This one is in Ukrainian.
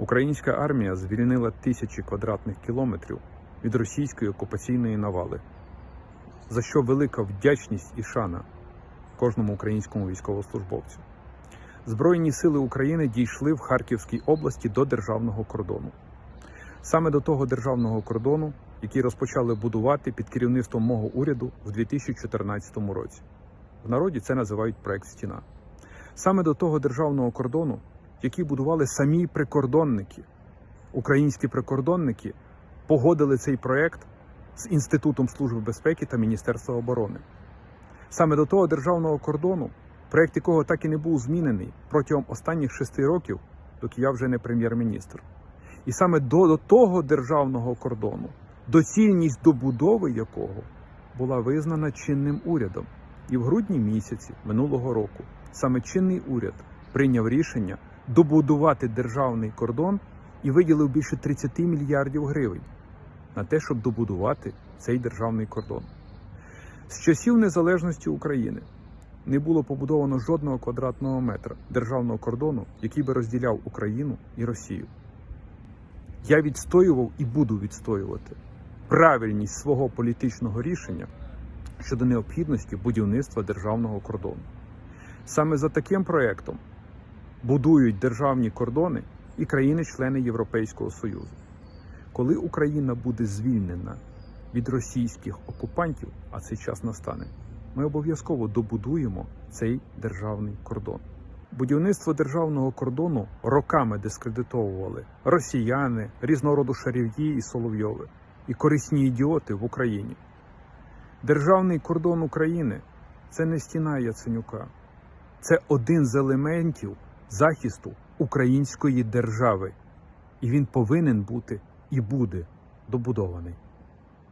Українська армія звільнила тисячі квадратних кілометрів від російської окупаційної навали, за що велика вдячність і шана кожному українському військовослужбовцю. Збройні сили України дійшли в Харківській області до державного кордону. Саме до того державного кордону, який розпочали будувати під керівництвом мого уряду в 2014 році. В народі це називають проект Стіна. Саме до того державного кордону, який будували самі прикордонники. Українські прикордонники погодили цей проект з Інститутом служби безпеки та Міністерства оборони. Саме до того державного кордону, проект якого так і не був змінений протягом останніх шести років, доки я вже не прем'єр-міністр. І саме до, до того державного кордону, доцільність добудови якого була визнана чинним урядом. І в грудні місяці минулого року саме чинний уряд прийняв рішення добудувати державний кордон і виділив більше 30 мільярдів гривень на те, щоб добудувати цей державний кордон. З часів незалежності України не було побудовано жодного квадратного метра державного кордону, який би розділяв Україну і Росію. Я відстоював і буду відстоювати правильність свого політичного рішення щодо необхідності будівництва державного кордону. Саме за таким проектом будують державні кордони і країни-члени Європейського Союзу. Коли Україна буде звільнена від російських окупантів, а цей час настане, ми обов'язково добудуємо цей державний кордон. Будівництво державного кордону роками дискредитовували росіяни, різного роду шарів'ї і соловйови, і корисні ідіоти в Україні. Державний кордон України це не стіна Яценюка, це один з елементів захисту української держави, і він повинен бути і буде добудований.